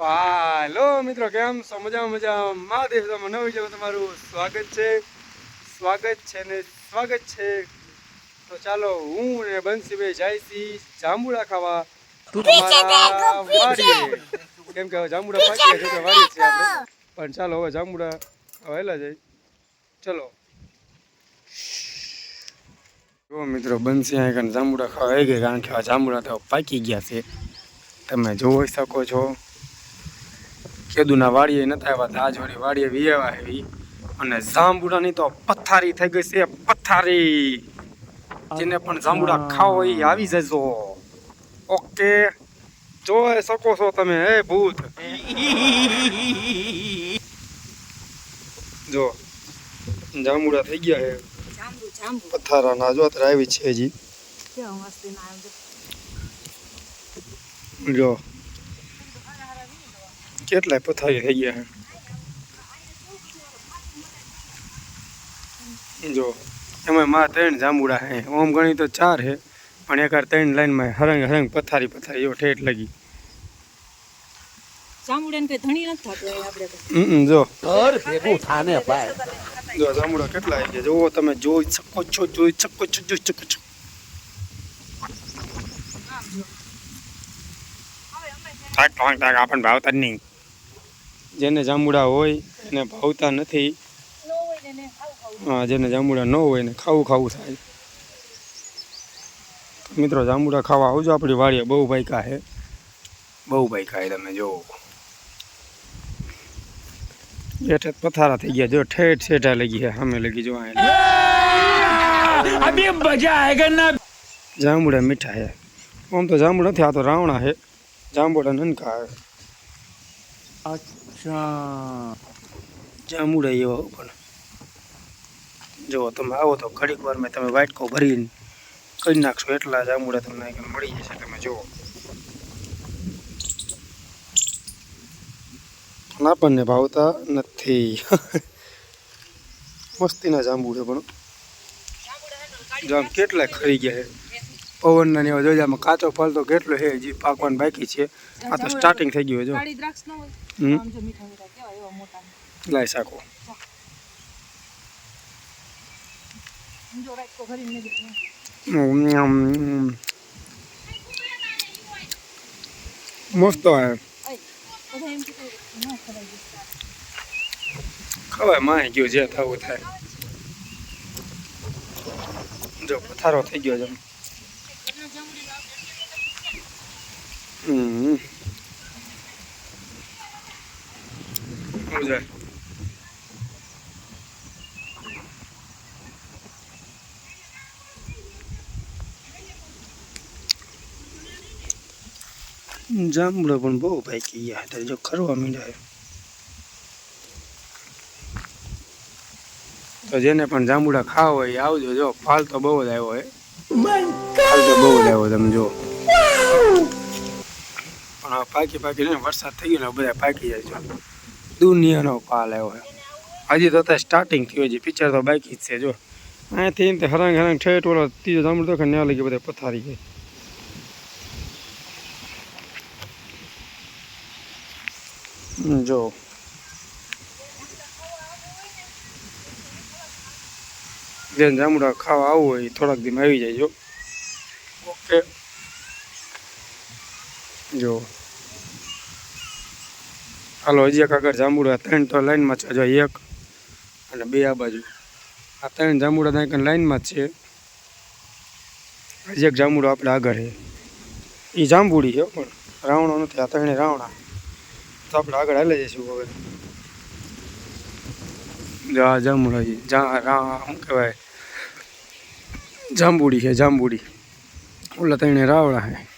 હાલો મિત્રો કેમ છો? મજા મજા મહાદેવ નવી જગ્યાએ તમારું સ્વાગત છે. સ્વાગત છે ને સ્વાગત છે. તો ચાલો હું ને બંસીભાઈ જાય છી જાંબુડા ખાવા. વાડીએ. કેમ કે હવે જાંબુડા પાકી છે વાડીએ છીએ આપણે. પણ ચાલો હવે જાંબુડા વહેલા જાય. ચલો. જો મિત્રો બંસી અહીંયા જાંબુડા ખાવા આવી ગયા કારણ કે આ જાંબુડા તો પાકી ગયા છે. તમે જોઈ શકો છો. કેદુના વાડીએ નતા આવ્યા તા વાડીએ વળી વાડીએ વિયેવા આવી અને જાંબુડાની તો પથારી થઈ ગઈ છે પથારી. જેને પણ જાંબુડા ખાવો હોય એ આવી જજો. ઓકે. જોઈ શકો છો તમે હે ભૂત. જો જાંબુડા થઈ ગયા હે. પથારા ના જો અત્યારે આવી છે હજી. આમ જો કેટલાય પથારી થઈ ગયા છે જો એમાં માં ત્રણ જાંબુડા હે. ઓમ ગણી તો ચાર હે પણ એકાર ત્રણ લાઈનમાં હરંગ હરંગ પથારી પથારી એવો ઠેઠ લગી. જો. ઘર ભેગું થાને જો જાંબુડા કેટલા આવી ગયા? જોવો તમે જોઈ શકો છો જોઈ શકો છો જોઈ શકો છો. ટાક ટાક ટાક આપણને ભાવતા જ નહીં. જેને જાંબુડા હોય એને ભાવતા નથી. હા, જેને જાંબુડા ન હોય એને ખાવું ખાવું થાય. મિત્રો, જાંબુડા ખાવા આવજો, આપણી વાડીએ બહુ ભાઈકા છે. બહુ ભાઈકા છે તમે જોવો. બેઠે પથારા થઈ ગયા, જો ઠેઠ છેઠા લગી ગયા સામે લગી જો જાંબુડા મીઠા છે. આમ તો જાંબુ નથી, આ તો રાવણા છે. જાંબુડા નનકા છે. અચ્છા જાંબુડા એવા પણ. જો તમે આવો તો ઘડીક વાર મેં તમે વાટકો ભરીને કરી નાખશો. એટલા જાંબુડા તમને અહીં મળી જશે તમે જુઓ. પણ આપણને ભાવતા નથી. મસ્તીના જાંબુડે પણ. જામ કેટલા ખરી ગયા છે. પવનના ને એવા જોઈ આમાં કાચો ફળ તો કેટલો છે હજી પાકવાનું બાકી છે. આ તો સ્ટાર્ટિંગ થઈ ગયું જો. લાઈ શાકો મેં મસ્ત હોય. "અય, બધા એમ કીધું ન ખવાય ગયું." ગયો જે થવું થાય. જો પથારો થઈ ગયો છે. હમ શું છે પણ બહુ ભાઈ ગયા હતા જો ખરવા માંડ્યા. તો જેને પણ જાંબુડા ખાવા હોય એ આવજો જો ફાલ તો બહુ જ આવ્યો હોય. ફાલ તો બહુ જ આવ્યો તમે જો પણ પાકી પાકી ને વરસાદ થઈ ગયો ને બધા પાકી જાય છે. દુનિયાનો પાલ આવ્યો છે. હજી તો અત્યારે સ્ટાર્ટિંગ થયું હજી. પિક્ચર તો બાકી જ છે જો. અહીંયાથી હરંગ હરંગ ઠેઠ ઓલો ત્રીજો જાંબુડો તો ન્યા લગી બધા પથારી ગઈ. જો. જેને જાંબુડા ખાવા આવવું હોય થોડાક દિન આવી જાય જો. ઓકે. જો. હાલો એક આગળ જાંબુડા ત્રણ તો લાઈનમાં છે, જો એક અને બે આ બાજુ. આ ત્રણ જાંબુડા ત્યાં લાઈનમાં જ છે. હજી એક જાંબુડો આપણે આગળ છે. એ જાંબુડી છે પણ રાવણો નથી, આ ત્રણે રાવણા. તો આપણે આગળ હાલે જઈશું હવે. જા જાંબુડા જા, રા, શું કહેવાય? જાંબુડી છે, જાંબુડી. ઓલા ત્રણે રાવણા છે.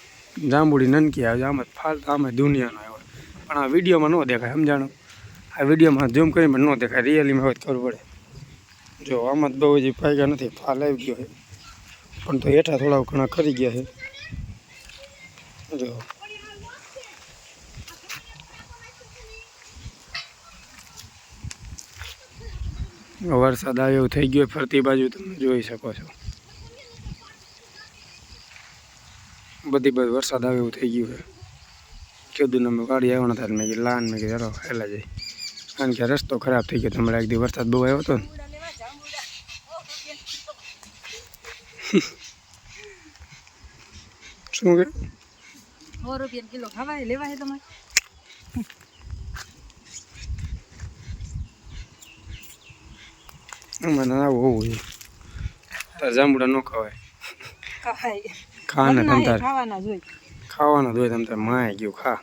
જાંબુડી નનકી આવે આમ જ ફાલતા આમ દુનિયાનો પણ આ વિડીયોમાં ન દેખાય, સમજાણું? આ વિડીયોમાં ઝૂમ કરીને પણ ન દેખાય રિયલીમાં તો ખબર પડે. જો, આમાં જ બહુ હજી ફાયદા નથી ફાલ આવી ગયો છે. પણ તો હેઠા થોડા ઘણા ખરી ગયા છે. જો. વરસાદ આવ્યો, થઈ ગયો, ફરતી બાજુ તમે જોઈ શકો છો. બધી બાજુ વરસાદ આવે એવું થઈ ગયું છે. કીધું ને અમે ગાડી આવ્યો નતા મેં કીધું લાન મેં કીધું હેલો હેલા જઈ કારણ કે રસ્તો ખરાબ થઈ ગયો તમારે એક દિવસ વરસાદ બહુ આવ્યો હતો ને. શું કે? સો રૂપિયા કિલો ખાવાય લેવા તમારે? મને આવું હોવું જોઈએ. તાર જાંબુડા ન ખવાય. ખાવાના તમ ઘરના એ તાર. ખાવાના જ હોય. માય ગયું ખા.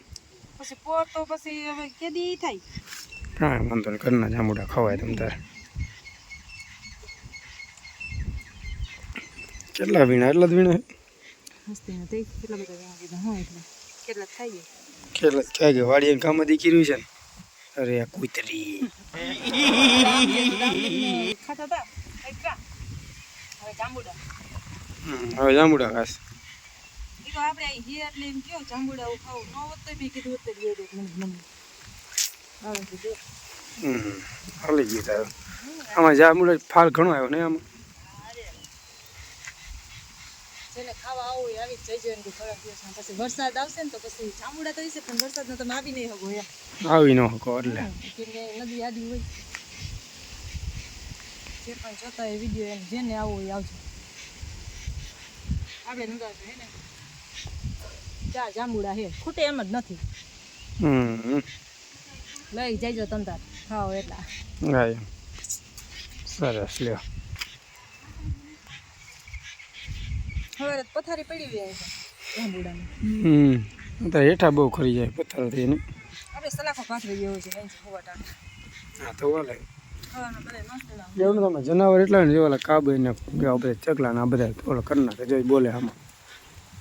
પછી પોર તો પછી હવે કેદી થાય. હા વાંધો નહીં ઘરના જાંબુડા ખવાય તમ તાર. કેટલા વીણા એટલા જ વીણા કેટલા બધા હું એટલે કેટલા થાય કેટલા જ ક્યાં ગયા વાડી કામ દીકી રહ્યું છે ને? અરે આ કૂતરી. ખાતા હતા? હવે જાંબુડા. ખાસ એ તો આપણે અહીં હિયર લઈને કયો જાંબુડા ખાવું ન હોત તો મેં કીધું હોત લઈ દે મને હાલી ગઈ તારું. આમાં જાંબુડા ફાલ ઘણો આવ્યો ને આમાં. જેને ખાવા આવું એ આવી જ જઈ ને થોડાક દિવસમાં પછી વરસાદ આવશે ને તો પછી જાંબુડા તો છે પણ વરસાદનો તમે આવી નહીં શકો આવી ન શકો એટલે. કેમ કે નદી આડી હોય. જે પણ જોતા એ વીડિયો એને જેને આવું હોય આવજો. આપણે નગાતો હે ને? ચા જાંબુડા હે. ખૂટે એમ જ નથી. હમ. લઈ જઈજો તમતાર ખાઓ એટલા. હા. સરસ લ્યો. હવે પથારી પડી ગયા છે જાંબુડાની હમ. અત્યારે હેઠા બહુ ખરી જાય પથ્થરથી એને. આપણે સલાખો પાથરી ગયો છે અહીં હોવા હા તો વાલે. એવું તમે જનાવર એટલા ને જેવાલા કાબુ ને કેવા ચકલા ને આ બધા થોડો કરી નાખે જોઈ બોલે આમાં.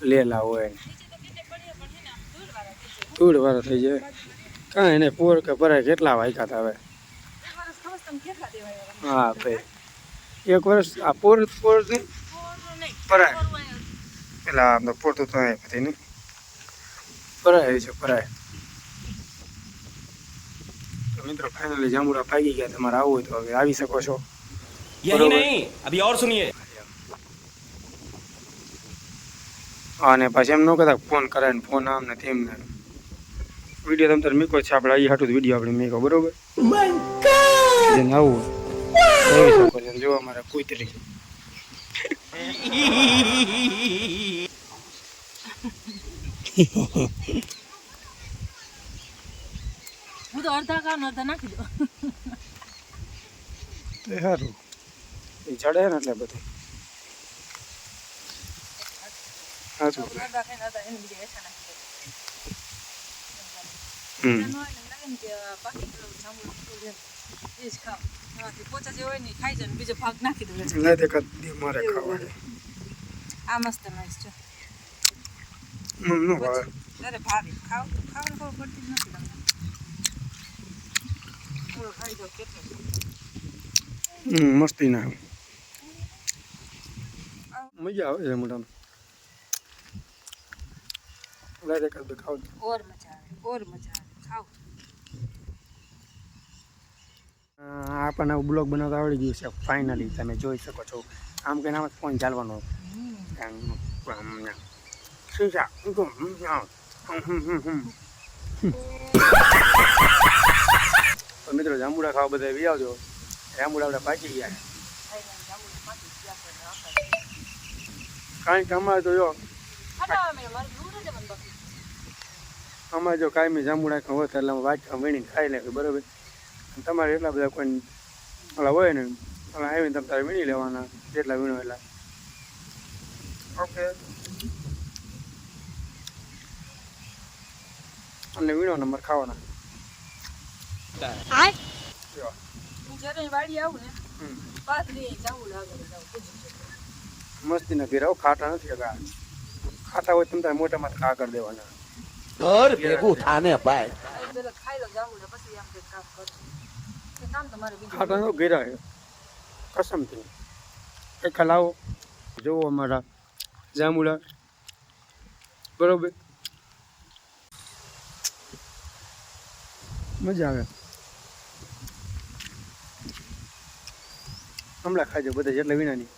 લેલા હોય. ને નીચે તો કેટલે પડીએ પણ છે ને આમ દૂર વાળા થઈ જાય ધૂળ વાળો થઈ જાય. કાંઈ એને પોર કે ભરાય કેટલા વાયકાત આવે હા ભાઈ. એક વર્ષ આ પોર પોર ભરાય. પેલા આમ તો પોરતું તો બધી નહીં. ભરાય છે ભરાય. મિત્રો ફાઇનલી જાંબુડા પાકી ગયા તમારે આવવું હોય તો હવે આવી શકો છો. યહી નહીં અભી ઓર સુનિયે અને પછી એમ ન કહેતા ફોન કરે ને ફોન આમ ને તેમ ને. વીડિયો તમે તારે મીકો છે આપણે અહીં હાટું વીડિયો આપણે મીકો બરોબર? જેને આવું એવી શકો છો જો અમારા કૂતરી. હું તો અડધા કામ અડધા નાખી દઉં. સારું એ ચડે ને એટલે બધું. હા એને બીજા ભાગ નાખી દઉં આ મસ્ત નાઈસ છે મને ન ભાવે અરે ભાવે ખાવ તો ખાવાનું ખબર પડતી જ નથી તમને થોડો ખાઈ દો કેટલો હમ મસ્તી ના મજા આવે છે બે ઓર મજા આવે ઓર મજા આવે આપણને બ્લોગ બનાવતા આવડી ગયું છે. ફાઇનલી તમે જોઈ શકો છો. આમ કે નામ ફોન ચાલવાનો. મિત્રો જાંબુડા ખાવા બધા બી આવજો જાંબુડા આપણે પાકી ગયા. કાંઈક અમારે તો જો ખાટા મેં મારું દૂર જ મને બાકી અમારે જો કાયમી જાંબુડા હોય તો એટલે અમે વાટકા વીણીને ખાઈ લેવી બરોબર? તમારે એટલા બધા કોઈ ઓલા હોય ને ઓલા આવીને તમે તારે વીણી લેવાના જેટલા વીણો એટલા. ઓકે. અને વીણો નંબર ખાવાના. મસ્તી નથી જ્યારે વાડી આવું ને પાથરી જાવું લાગે જાવું પૂછું છું ખાટા નથી ખાટા ખાતા હોય તમે તારે મોટામાં ખા કરી દેવાના. ઘર ભેગું થાને ભાઈ. છે કસમથી જુઓ અમારા જાંબુડા. બરોબર. મજા આવે. હમણાં ખાજો બધા જેટલા વિનાની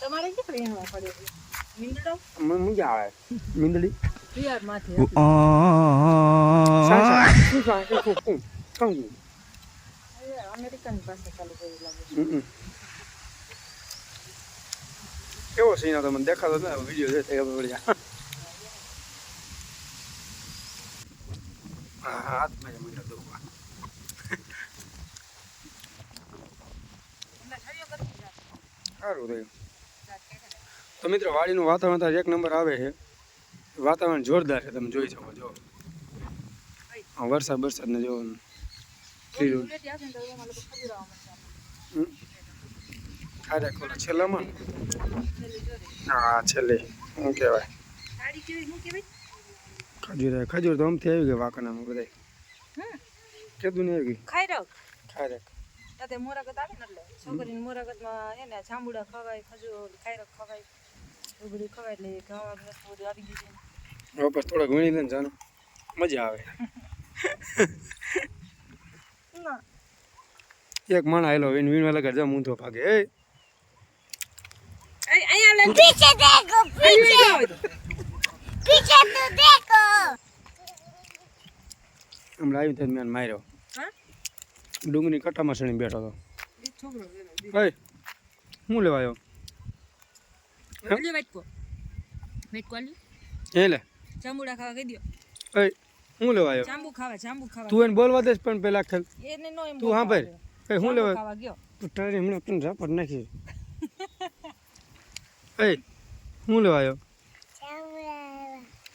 તમારે કેટલી મજા આવે. મીંદડી કેવો સીન હતો? મને દેખાતો ને વીડિયો છે તો ખબર પડી હાથ થયો કરતી જાત. સારું થયું તો મિત્રો વાડીનું વાતાવરણ તો એક નંબર આવે છે. વાતાવરણ જોરદાર છે તમે જોઈ શકો છો. વરસાદ વરસાદ ને જો લીલું ઉલેટી આવશે ને તો એમાં લોકો ખજૂર આવવા માંડશે આપણે. હમ. ખારે ખોલા છેલ્લામાં? હા છેલ્લે. શું કહેવાય? ખજૂર ખજૂર તો આમથી આવી ગઈ વાંકણામાં બધાય. હમ. કીધું નહીં આવી ગઈ? રહ્યો ખારે તાતે મોરાગત આવે ને એટલે. છોકરીને મોરાગતમાં એને જાંબુડા ખવાય ખજૂર ખાયરક ખવાય. બધું ખવાય એટલે બધું આવી ગયું છે. વાપસ થોડાક વીણી દે ને જાનો મજા આવે. એક માણ આવેલો વીણ વીણવા લગા જા મૂંધો ભાગે. એ. અહીંયા પીછે દેખો પીછે. પીછે તો દેખો. હમણાં આવી ત્યાં મેં માર્યો. ડુંગળી કટ્ટામાં સણી બેઠો હતો. હું લેવા આવ્યો? એ જાંબુડા ખાવા કહી દો એ હું લેવા આવ્યો જાંબુ ખાવા જાંબુ ખાવા. તું એને બોલવા દેસ પણ પેલા ખેલ એને નો એમ તું હા ભાઈ. કઈ હું લેવા ખાવા ગયો. તું તારી હમણાં તને ઝાપટ નાખી એ હું લેવા આવ્યો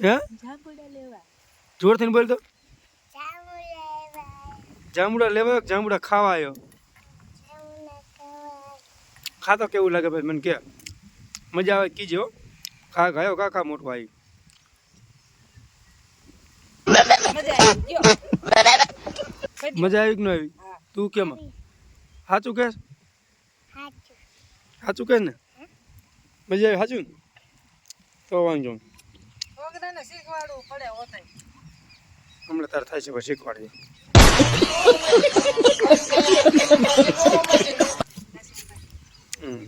હે? જાંબુડા લેવા. જોરથી બોલ તો. જાંબુડા લેવા. કે જાંબુડા ખાવા આવ્યો ખાતો કેવું લાગે ભાઈ? મને કે. મજા આવે કીજો ખા ખાયો કાકા મોટો ભાઈ. આવી મજા આવી કે ન આવી? તું કેમ? સાચું કે સાચું. કે ને? મજા આવી? સાચું? તો વાંધો હમણાં તાર થાય છે પછી શીખવાડજે હમ.